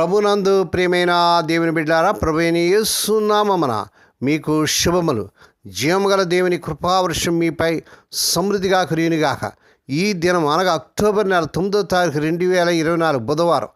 ప్రభునందు ప్రియమైన దేవుని బిడ్డారా ప్రభుని ఏసునామన మీకు శుభములు. జీవముగల దేవుని కృపావర్షం మీపై సమృద్ధిగా కురియునిగాక ఈ దినం అనగా అక్టోబర్ నెల తొమ్మిదో తారీఖు రెండు వేల ఇరవై నాలుగు బుధవారం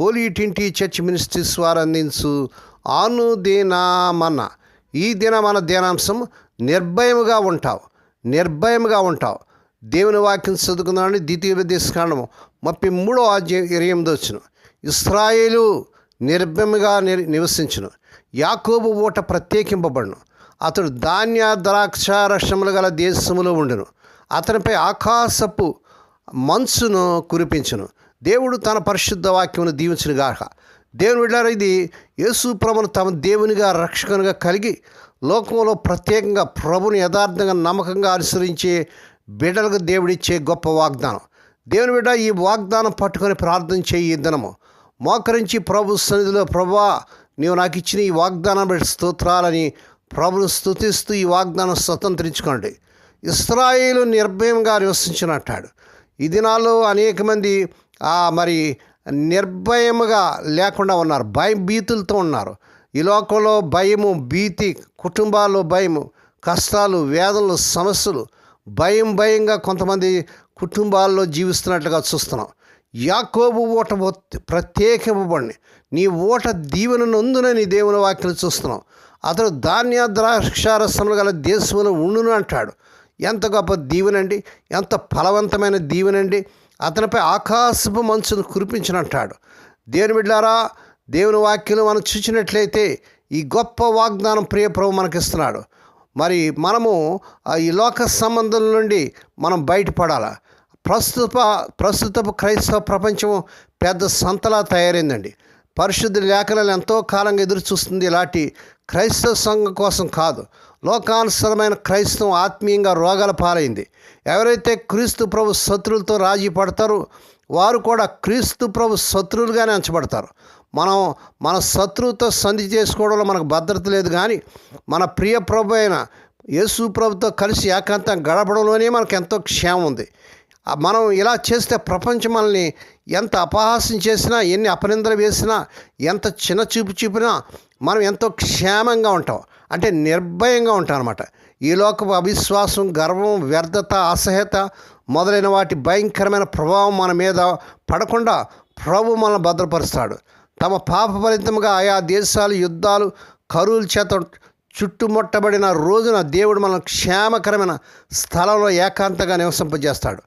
హోలీ ట్వంటీ చర్చ్ మినిస్ట్రీస్ వారు అందించు ఆనుదీనామన్న ఈ దిన మన ధ్యానాంశం నిర్భయముగా ఉంటావు నిర్భయముగా ఉంటావు. దేవుని వాక్యం చదువుకుందామని ద్వితీయోపదేశకాండము ముప్పై మూడో అధ్యాయం ఇరవై ఎనిమిది వచ్చినాం. ఇస్రాయేలు నిర్భయముగా ని నివసించును. యాకోబు ఊట ప్రత్యేకింపబడును. అతడు ధాన్య ద్రాక్ష రసములు గల దేశములో ఉండును. అతనిపై ఆకాశపు మంచును కురిపించును. దేవుడు తన పరిశుద్ధ వాక్యమును దీవించును గాక దేవుని బిడ్డారా ఇది యేసు ప్రభును తమ దేవునిగా రక్షకునిగా కలిగి లోకంలో ప్రత్యేకంగా ప్రభుని యథార్థంగా నమ్మకంగా అనుసరించే బిడ్డలకు దేవుడిచ్చే గొప్ప వాగ్దానం. దేవుని బిడ్డ ఈ వాగ్దానం పట్టుకొని ప్రార్థన చేయి ఈ దినము. మోకరించి ప్రభు సన్నిధిలో ప్రభా నీవు నాకు ఇచ్చిన ఈ వాగ్దానం బట్టి స్తోత్రాలని ప్రభును స్థుతిస్తూ ఈ వాగ్దానం స్వతంత్రించుకోండి. ఇస్రాయిలు నిర్భయంగా నివసించినట్టాడు. ఈ దినాల్లో అనేక మంది మరి నిర్భయముగా లేకుండా ఉన్నారు. భయం భీతులతో ఉన్నారు. ఈ లోకంలో భయము భీతి కుటుంబాల్లో భయము కష్టాలు వేదనలు సమస్యలు భయం భయంగా కొంతమంది కుటుంబాల్లో జీవిస్తున్నట్లుగా చూస్తున్నాం. యాకోబు ఓట ఒత్- ప్రత్యేకింపబడి నీ ఓట దీవెన నందునని దేవుని వాక్యం చూస్తున్నాం. అతడు ధాన్య ద్రాక్షారసములు గల దేశంలో ఉండును అంటాడు. ఎంత గొప్ప దీవెనండి. ఎంత ఫలవంతమైన దీవెనండి. అతనిపై ఆకాశపు మంచును కురిపించినట్టాడు దేవుని బిడ్డారా దేవుని వాక్యం మనం చూసినట్లయితే ఈ గొప్ప వాగ్దానం ప్రియ ప్రభు మనకిస్తున్నాడు. మరి మనము ఆ ఈ లోక సంబంధం నుండి మనం బయటపడాలా? ప్రస్తుత ప్రస్తుతపు క్రైస్తవ ప్రపంచం పెద్ద సంతలా తయారైందండి. పరిశుద్ధ లేఖనాలు ఎంతో కాలంగా ఎదురు చూస్తుంది ఇలాంటి క్రైస్తవ సంఘం కోసం కాదు. లోకానుసరమైన క్రైస్తవం ఆత్మీయంగా రోగాల పాలైంది. ఎవరైతే క్రీస్తు ప్రభు శత్రువులతో రాజీ పడతారో వారు కూడా క్రీస్తు ప్రభు శత్రువులుగానే ఎంచబడతారు మనం మన శత్రువుతో సంధి చేసుకోవడంలో మనకు భద్రత లేదు కానీ మన ప్రియ ప్రభు అయిన యేసు ప్రభుతో కలిసి ఏకాంతం గడపడంలోనే మనకు ఎంతో క్షేమం ఉంది. మనం ఇలా చేస్తే ప్రపంచం మనల్ని ఎంత అపహాసం చేసినా ఎన్ని అపనిందలు వేసినా ఎంత చిన్న చూపు చూపినా మనం ఎంతో క్షేమంగా ఉంటాం. అంటే నిర్భయంగా ఉంటాం అనమాట ఈ లోకపు అవిశ్వాసం గర్వం వ్యర్థత అసహ్యత మొదలైన వాటి భయంకరమైన ప్రభావం మన మీద పడకుండా ప్రభు మనల్ని భద్రపరుస్తాడు. తమ పాప ఫలితంగా ఆయా దేశాలు యుద్ధాలు కరువుల చేత చుట్టుముట్టబడిన రోజున దేవుడు మన క్షేమకరమైన స్థలంలో ఏకాంతంగా నివసింపజేస్తాడు.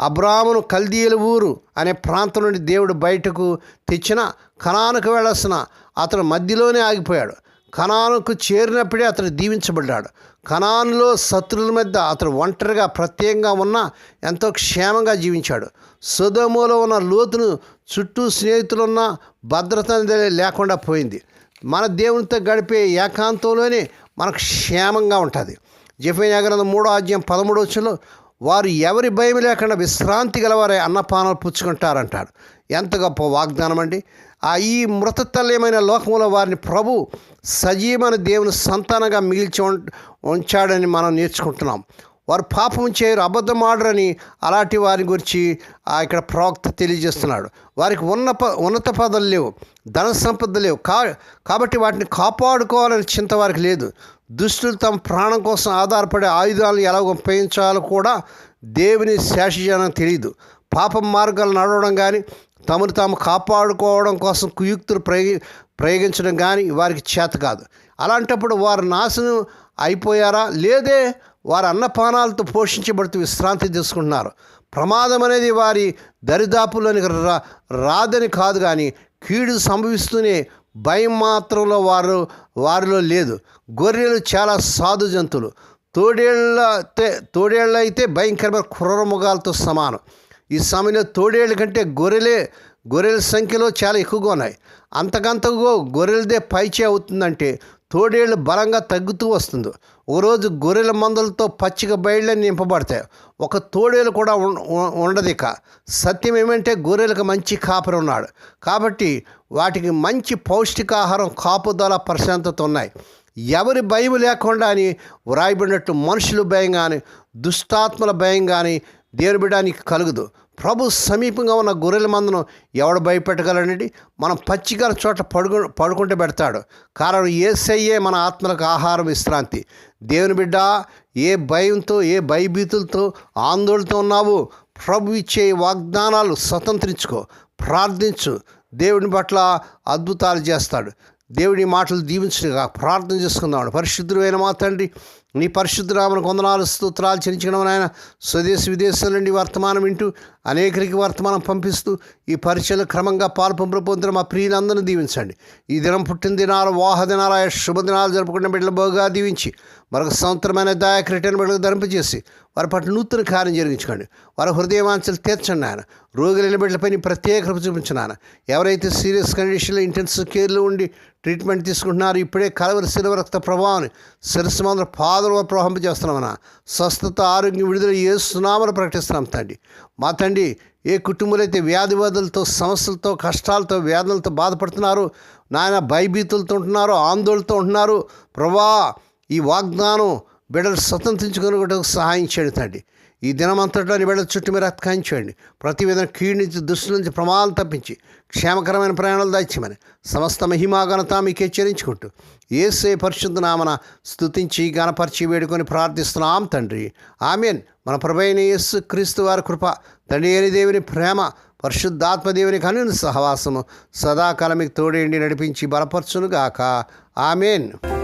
అబ్రామును కల్దీయుల ఊరు అనే ప్రాంతం నుండి దేవుడు బయటకు తెచ్చిన కణానుకు వెళ్ళాల్సిన అతను మధ్యలోనే ఆగిపోయాడు. కణానుకు చేరినప్పుడే అతను దీవించబడ్డాడు. కణానులో శత్రువుల మధ్య అతను ఒంటరిగా ప్రత్యేకంగా ఉన్న ఎంతో క్షేమంగా జీవించాడు. సుధములో ఉన్న లోతును చుట్టూ స్నేహితులున్న భద్రత అనేది లేకుండా పోయింది. మన దేవునితో గడిపే ఏకాంతంలోనే మనకు క్షేమంగా ఉంటుంది. జఫేనియా గ్రంథం మూడో అధ్యాయం పదమూడో వచ్చంలో వారు ఎవరి భయం లేకుండా విశ్రాంతి గలవారే అన్నపానాలు పుచ్చుకుంటారంటాడు. ఎంత గొప్ప వాగ్దానం అండి. ఆ ఈ మృతతల్యమైన లోకంలో వారిని ప్రభు సజీవమైన దేవుని సంతానంగా మిగిల్చి ఉం- ఉంచాడని మనం నేర్చుకుంటున్నాం. వారు పాపం చేయరు అబద్ధం ఆడరని అలాంటి వారి గురించి ఆ ఇక్కడ ప్రవక్త తెలియజేస్తున్నాడు. వారికి ఉన్న ప ఉన్నత పదవులు లేవు ధన సంపద లేవు. కా కాబట్టి వాటిని కాపాడుకోవాలని చింత వారికి లేదు. దుష్టులు తమ ప్రాణం కోసం ఆధారపడే ఆయుధాలను ఎలా ఉపయోగించాలో కూడా దేవుని శేషజనం తెలియదు. పాపం మార్గాలు నడవడం కానీ తమను తాము కాపాడుకోవడం కోసం కుయుక్తులు ప్రయోగి ప్రయోగించడం కానీ వారికి చేత కాదు. అలాంటప్పుడు వారు నాశనం అయిపోయారా? లేదే వారు అన్నపానాలతో పోషించబడుతూ విశ్రాంతి తీసుకుంటున్నారు. ప్రమాదం అనేది వారి దరిదాపులోనికి రా రాదని కాదు కానీ కీడు సంభవిస్తూనే భయం మాత్రంలో వారు వారిలో లేదు. గొర్రెలు చాలా సాధు జంతువులు. తోడేళ్ళ తోడేళ్ళు అయితే భయంకరమైన క్రూరముగాలతో సమానం. ఈ సమయంలో తోడేళ్ళ కంటే గొర్రెలే గొర్రెల సంఖ్యలో చాలా ఎక్కువగా ఉన్నాయి. అంతకంతకు గొర్రెలదే పైచే అవుతుందంటే తోడేళ్ళు బలంగా తగ్గుతూ వస్తుంది. ఒకరోజు గొర్రెల మందలతో పచ్చిక బయళ్ళని నింపబడతాయి. ఒక తోడేలు కూడా ఉండదు ఇక సత్యం ఏమంటే గొర్రెలకు మంచి కాపరి ఉన్నాడు కాబట్టి వాటికి మంచి పౌష్టికాహారం కాపుదల ప్రశాంతత ఉన్నాయి. ఎవరి భయం లేకుండా అని వ్రాయబడినట్టు మనుషుల భయం కానీ దుష్టాత్మల భయం కానీ దేవుని బిడ్డ కలుగుదు. ప్రభు సమీపంగా ఉన్న గొర్రెల మందను ఎవడు భయపెట్టగలనండి మనం పచ్చికల చోట పడుకు పడుకుంటే పెడతాడు. కారణం ఏసయ్యే మన ఆత్మలకు ఆహారం విశ్రాంతి. దేవుని బిడ్డ ఏ భయంతో ఏ భయభీతులతో ఆందోళనతో ఉన్నావు? ప్రభు ఇచ్చే వాగ్దానాలు స్వతంత్రించుకో ప్రార్థించు. దేవుని పట్ల అద్భుతాలు చేస్తాడు. దేవుడి మాటలు దీవించగా ప్రార్థన చేసుకుందాం. పరిశుద్ధుడైన మా తండ్రి నీ పరిశుద్ధరామను కొందనాలు స్తోత్రాలు చెల్లించడం ఆయన స్వదేశ విదేశాల నుండి వర్తమానం వింటూ అనేకరికి వర్తమానం పంపిస్తూ ఈ పరిచయలు క్రమంగా పాల్పంపులు పొందిన మా ప్రియులందరినీ దీవించండి. ఈ దినం పుట్టిన దినాలు వాహ దినాలు శుభదినాలు జరుపుకున్న బిడ్డలు బాగా దీవించి మరొక సంవత్సరమైన దాయక రిటర్న్ బిడ్డలు ధరింపజేసి వారి పట్ల నూతన కార్యం జరిగించుకోండి. వారి హృదయవాంఛలు తీర్చండి ఆయన రోగులైన బిడ్డలపై ప్రత్యేక కృప చూపించిన ఎవరైతే సీరియస్ కండిషన్లో ఇంటెన్సివ్ కేర్లో ఉండి ట్రీట్మెంట్ తీసుకుంటున్నారు ఇప్పుడే కలవరి శిలవ రక్త ప్రభావాన్ని శిరస్సు మందుల పాదల ప్రవహింపజేస్తున్నామన్నా స్వస్థత ఆరోగ్యం విడుదల ఏ సునామలు ప్రకటిస్తున్నాం తండ్రి. మా తండ్రి ఏ కుటుంబాలైతే వ్యాధి వ్యాధులతో సమస్యలతో కష్టాలతో వేదనలతో బాధపడుతున్నారు నాయన భయభీతులతో ఉంటున్నారు ఆందోళనతో ఉంటున్నారు ప్రభా ఈ వాగ్దానం బిడ్డలు స్వతంత్రించుకుని సహాయం చేయండి తండ్రి. ఈ దినమంతట్లో నీ బిడ్డల చుట్టూ మీరు అత్కాయించండి ప్రతి విధంగా కీడు నుంచి దుష్టుల నుంచి ప్రమాదం తప్పించి క్షేమకరమైన ప్రయాణాలు దాల్చమని సమస్త మహిమాఘనత మీకు హెచ్చరించుకుంటూ ఏసే పరిశుద్ధ నామన స్థుతించి గణపరిచి వేడుకొని ప్రార్థిస్తున్నాం తండ్రి. ఆమెన్. మన ప్రభైన యేసు క్రీస్తు వారి కృప తండ్రి అయిన దేవుని ప్రేమ పరిశుద్ధాత్మదేవుని కనుని సహవాసము సదాకాలం మీకు తోడేండి నడిపించి బలపరచునుగాక. ఆమెన్.